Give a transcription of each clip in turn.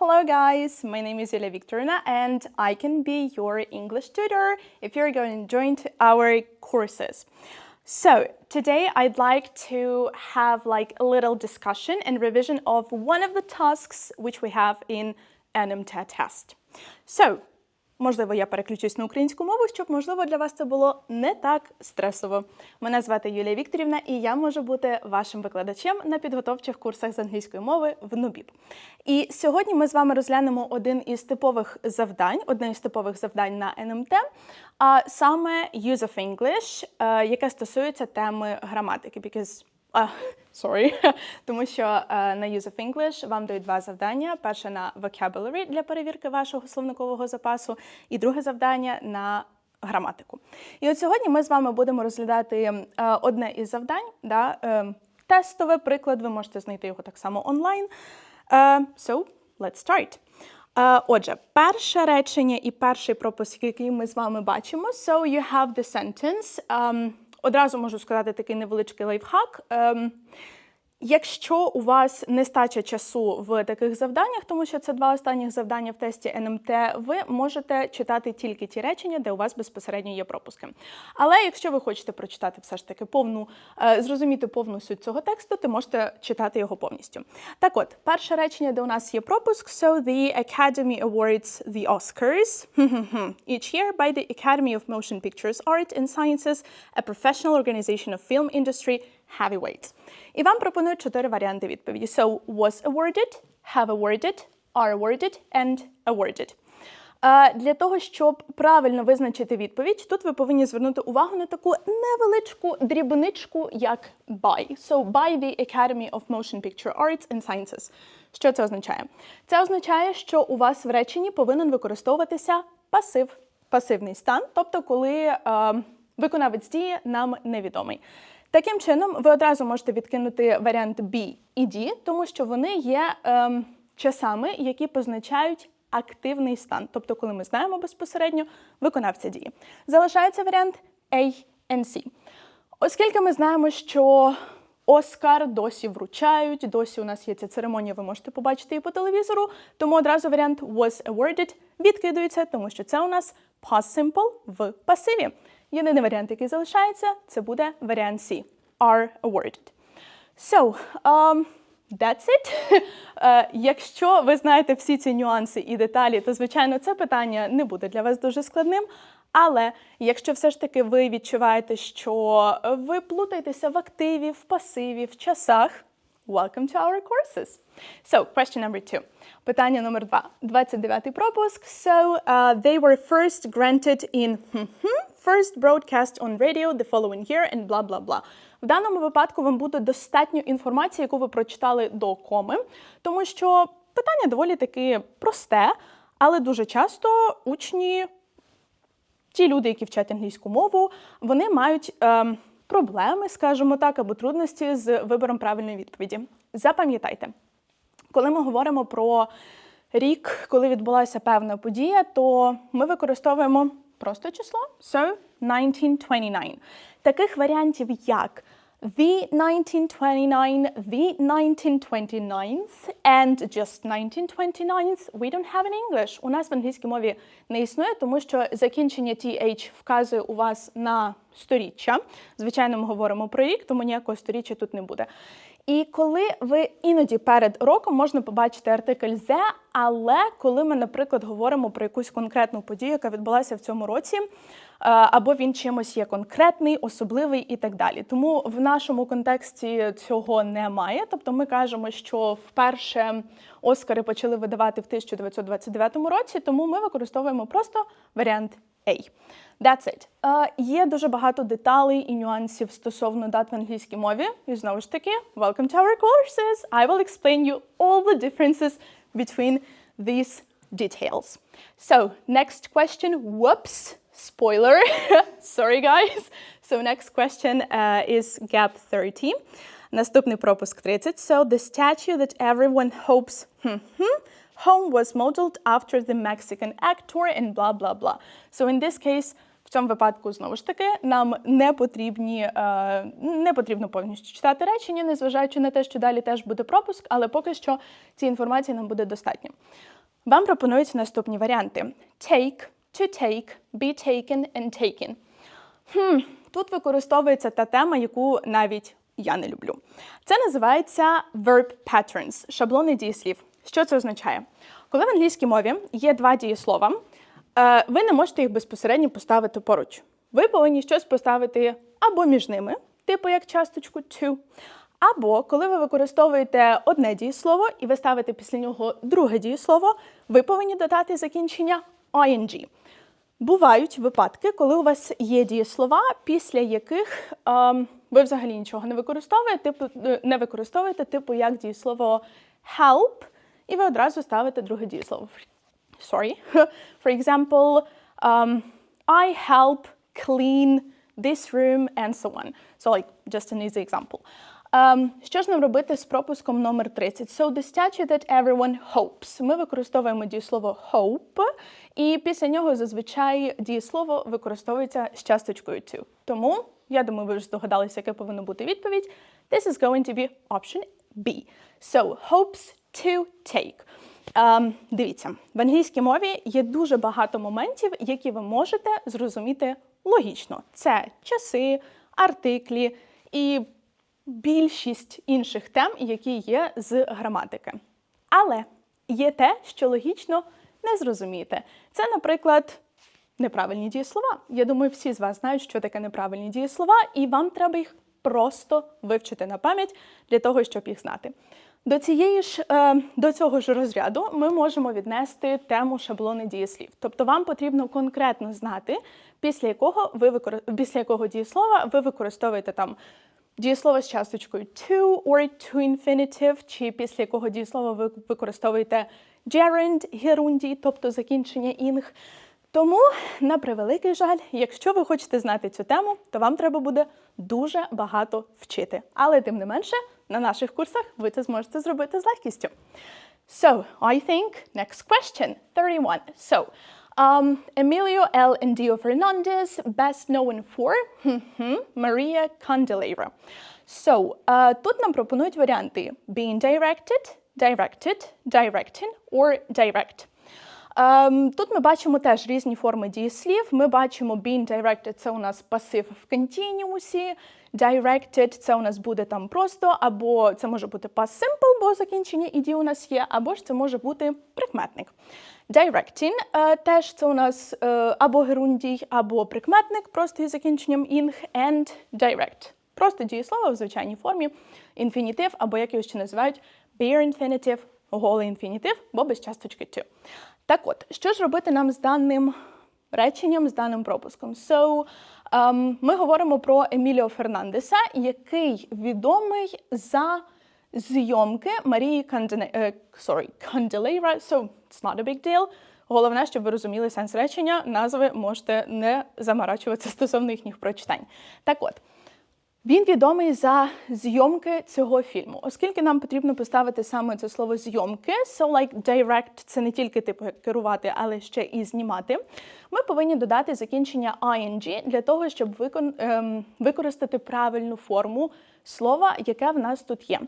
Hello guys, my name is Yulia Victorina and I can be your English tutor if you're going to join our courses. So today I'd like to have like a little discussion and revision of one of the tasks which we have in NMT test. So Можливо, я переключусь на українську мову, щоб можливо для вас це було не так стресово. Мене звати Юлія Вікторівна, і я можу бути вашим викладачем на підготовчих курсах з англійської мови в НУБІП. І сьогодні ми з вами розглянемо один із типових завдань, одне із типових завдань на НМТ, а саме Use of English, е, яке стосується теми граматики. Because Uh, sorry, тому що uh, на Use of English вам дають два завдання: перше на vocabulary для перевірки вашого словникового запасу, і друге завдання на граматику. І от сьогодні ми з вами будемо розглядати uh, одне із завдань, да, uh, тестове приклад, ви можете знайти його так само онлайн. So, let's start. Отже, перше речення і перший пропуск, який ми з вами бачимо. So you have the sentence. Um, Одразу можу сказати такий невеличкий лайфхак. Якщо у вас нестача часу в таких завданнях, тому що це два останніх завдання в тесті НМТ, ви можете читати тільки ті речення, де у вас безпосередньо є пропуски. Але якщо ви хочете прочитати все ж таки повну, е, зрозуміти повну суть цього тексту, то можете читати його повністю. Так от, перше речення, де у нас є пропуск, so the Academy awards the Oscars each year by the Academy of Motion Pictures Art and Sciences, a professional organization of film industry, heavyweights. І вам пропонують чотири варіанти відповіді: So, was awarded, have awarded, are awarded and awarded. Для того, щоб правильно визначити відповідь, тут ви повинні звернути увагу на таку невеличку дрібничку, як by. So, by the Academy of Motion Picture Arts and Sciences. Що це означає? Це означає, що у вас в реченні повинен використовуватися пасив, пасивний стан, тобто коли е, виконавець дії нам невідомий. Таким чином, ви одразу можете відкинути варіант B і D, тому що вони є ем, часами, які позначають активний стан, тобто, коли ми знаємо безпосередньо виконавця дії. Залишається варіант A and C. Оскільки ми знаємо, що Оскар досі вручають, досі у нас є ця церемонія, ви можете побачити її по телевізору, тому одразу варіант was awarded відкидується, тому що це у нас past simple в пасиві. Єдиний варіант, який залишається, це буде варіант C. Are awarded. So, um, that's it. Uh, якщо ви знаєте всі ці нюанси і деталі, то, звичайно, це питання не буде для вас дуже складним. Але якщо все ж таки ви відчуваєте, що ви плутаєтеся в активі, в пасиві, в часах, welcome to our courses. So, question number two. Питання номер два. 29-й пропуск. So, uh, they were first granted in first broadcast on radio the following year and blah, blah, blah. В даному випадку вам буде достатньо інформації, яку ви прочитали до коми, тому що питання доволі таки просте, але дуже часто учні, ті люди, які вчать англійську мову, вони мають е, проблеми, скажімо так, або трудності з вибором правильної відповіді. Запам'ятайте, коли ми говоримо про рік, коли відбулася певна подія, то ми використовуємо просто число. So, 1929. Таких варіантів як the 1929, the 1929th and just 1929th we don't have in English. У нас в англійській мові не існує, тому що закінчення TH вказує у вас на сторіччя. Звичайно, ми говоримо про рік, тому ніякого сторіччя тут не буде. І коли ви іноді перед роком можна побачити артикль «the», але коли ми, наприклад, говоримо про якусь конкретну подію, яка відбулася в цьому році, е, або він чимось є конкретний, особливий і так далі. Тому в нашому контексті цього немає. Тобто ми кажемо, що вперше Оскари почали видавати в 1929 році, тому ми використовуємо просто варіант A. That's it. Uh, є дуже багато деталей і нюансів стосовно дат в англійській мові. І знову ж таки, welcome to our courses. I will explain you all the differences between these details. So, next question. Whoops, spoiler. Sorry, guys. So, next question uh, is gap 30. Наступний пропуск 30. So, the statue that everyone hopes home was modeled after the Mexican actor and blah, blah, blah. So, in this case, В цьому випадку, знову ж таки, нам не потрібні, е, не потрібно повністю читати речення, незважаючи на те, що далі теж буде пропуск, але поки що цієї інформації нам буде достатньо. Вам пропонуються наступні варіанти: take, to take, be taken and taken. Хм, Тут використовується та тема, яку навіть я не люблю. Це називається verb patterns, шаблони дієслів. Що це означає? Коли в англійській мові є два дієслова, е, ви не можете їх безпосередньо поставити поруч. Ви повинні щось поставити або між ними, типу як часточку to, або коли ви використовуєте одне дієслово і ви ставите після нього друге дієслово, ви повинні додати закінчення ing. Бувають випадки, коли у вас є дієслова, після яких е, ви взагалі нічого не використовуєте, типу е, не використовуєте, типу як дієслово help, і ви одразу ставите друге дієслово. Sorry. For example, um, I help clean this room and so on. So like just an easy example. Um, що ж нам робити з пропуском номер 30? So the statue that everyone hopes. Ми використовуємо дієслово hope, і після нього зазвичай дієслово використовується з часточкою to. Тому, я думаю, ви вже здогадалися, яке повинна бути відповідь. This is going to be option B. So, hopes to take. Um, дивіться, в англійській мові є дуже багато моментів, які ви можете зрозуміти логічно. Це часи, артиклі і більшість інших тем, які є з граматики. Але є те, що логічно не зрозумієте. Це, наприклад, неправильні дієслова. Я думаю, всі з вас знають, що таке неправильні дієслова, і вам треба їх просто вивчити на пам'ять для того, щоб їх знати. До цієї ж е, до цього ж розряду ми можемо віднести тему шаблони дієслів. Тобто вам потрібно конкретно знати, після якого ви викор... після якого дієслова ви використовуєте там дієслово з часточкою to or to infinitive, чи після якого дієслова ви використовуєте gerund, герунді, тобто закінчення інг. Тому, на превеликий жаль, якщо ви хочете знати цю тему, то вам треба буде дуже багато вчити. Але тим не менше, на наших курсах ви це зможете зробити з легкістю. So, I think next question, 31. So, um, Emilio L. and Dio Fernandez, best known for Maria Candelera. So, uh, тут нам пропонують варіанти being directed, directed, directing or direct. Um, тут ми бачимо теж різні форми дієслів. Ми бачимо being directed – це у нас пасив в континуусі, directed – це у нас буде там просто, або це може бути past simple, бо закінчення іді у нас є, або ж це може бути прикметник. Directing uh, теж це у нас uh, або герундій, або прикметник, просто із закінченням ing, and direct. Просто дієслово в звичайній формі, інфінітив, або як його ще називають bare infinitive, голий інфінітив, бо без часточки to. Так от, що ж робити нам з даним реченням, з даним пропуском? So, um, ми говоримо про Еміліо Фернандеса, який відомий за зйомки Марії Кандене... uh, sorry, so it's not a big deal. Головне, щоб ви розуміли сенс речення, назви можете не заморачуватися стосовно їхніх прочитань. Так от. Він відомий за зйомки цього фільму, оскільки нам потрібно поставити саме це слово зйомки, so like direct – це не тільки типу керувати, але ще і знімати. Ми повинні додати закінчення ing для того, щоб викон, ем, використати правильну форму слова, яке в нас тут є.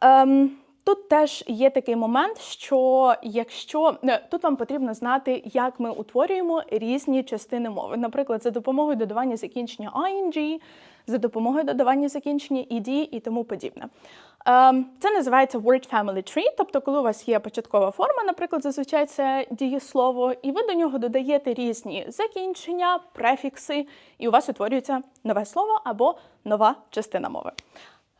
Ем, Тут теж є такий момент, що якщо е, тут вам потрібно знати, як ми утворюємо різні частини мови, наприклад, за допомогою додавання закінчення ing, за допомогою додавання закінчення ed і тому подібне. Ем, це називається word family tree, тобто, коли у вас є початкова форма, наприклад, зазвичай це дієслово, і ви до нього додаєте різні закінчення, префікси, і у вас утворюється нове слово або нова частина мови.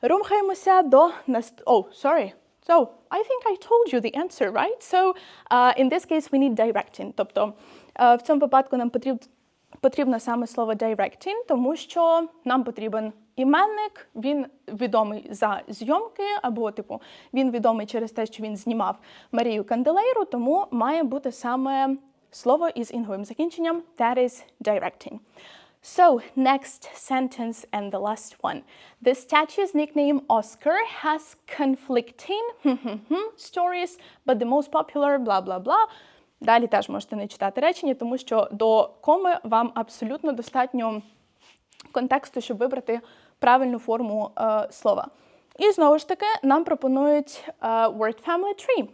Рухаємося до наст... Oh, sorry. So, I think I told you the answer, right? So, uh, in this case, we need directing. Тобто, uh, в цьому випадку нам потрібно потрібно саме слово directing, тому що нам потрібен іменник, він відомий за зйомки, або, типу, він відомий через те, що він знімав Марію Канделейру, тому має бути саме слово із інговим закінченням that is directing. So, next sentence and the last one. The statue's nickname Oscar has conflicting stories, but the most popular, blah, blah, blah. Далі теж можете не читати речення, тому що до коми вам абсолютно достатньо контексту, щоб вибрати правильну форму е, слова. І знову ж таки, нам пропонують е, word family tree.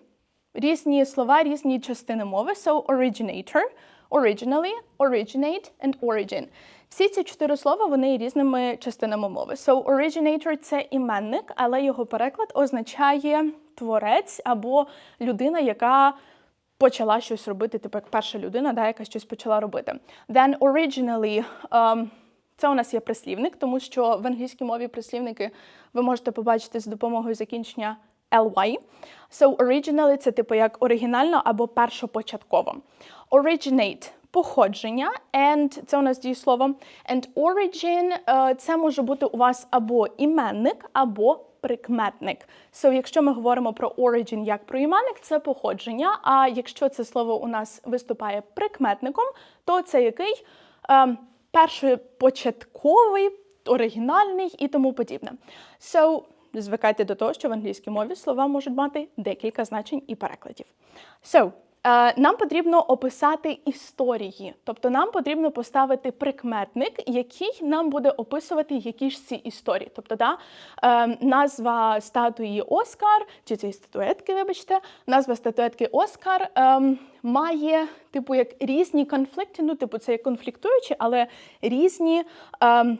Різні слова, різні частини мови. So originator, originally, originate and origin. Всі ці чотири слова вони є різними частинами мови. So originator – це іменник, але його переклад означає творець або людина, яка почала щось робити, типу як перша людина, да, яка щось почала робити. Then originally um, це у нас є прислівник, тому що в англійській мові прислівники ви можете побачити з допомогою закінчення ly. So originally це типу як оригінально або першопочатково. Originate походження, and це у нас дієслово. And origin е, це може бути у вас або іменник, або прикметник. So, якщо ми говоримо про origin як про іменник, це походження. А якщо це слово у нас виступає прикметником, то це який е, першопочатковий, оригінальний і тому подібне. So, звикайте до того, що в англійській мові слова можуть мати декілька значень і перекладів. So, нам потрібно описати історії, тобто нам потрібно поставити прикметник, який нам буде описувати які ж ці історії. Тобто, да, е, назва статуї Оскар, чи цієї статуетки, вибачте, назва статуетки Оскар е, має типу як різні конфлікти. Ну, типу, це як конфліктуючі, але різні. Е,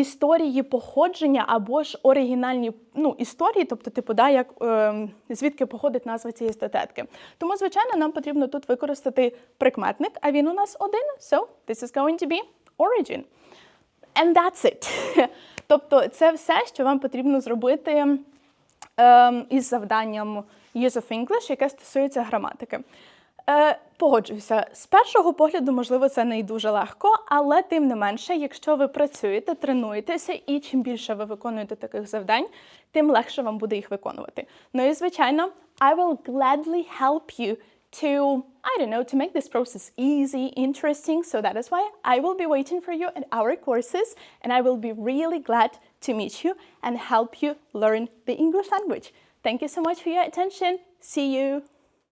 історії походження або ж оригінальні ну, історії, тобто, типу, да, як, е, звідки походить назва цієї статетки. Тому, звичайно, нам потрібно тут використати прикметник, а він у нас один. So, this is going to be origin. And that's it. тобто, це все, що вам потрібно зробити е, із завданням Use of English, яке стосується граматики. Е, Погоджуюся, з першого погляду, можливо, це не й дуже легко, але тим не менше, якщо ви працюєте, тренуєтеся, і чим більше ви виконуєте таких завдань, тим легше вам буде їх виконувати. Ну і звичайно, I will gladly help you to, I don't know, to make this process easy, interesting. So that is why I will be waiting for you at our courses, and I will be really glad to meet you and help you learn the English language. Thank you so much for your attention. See you.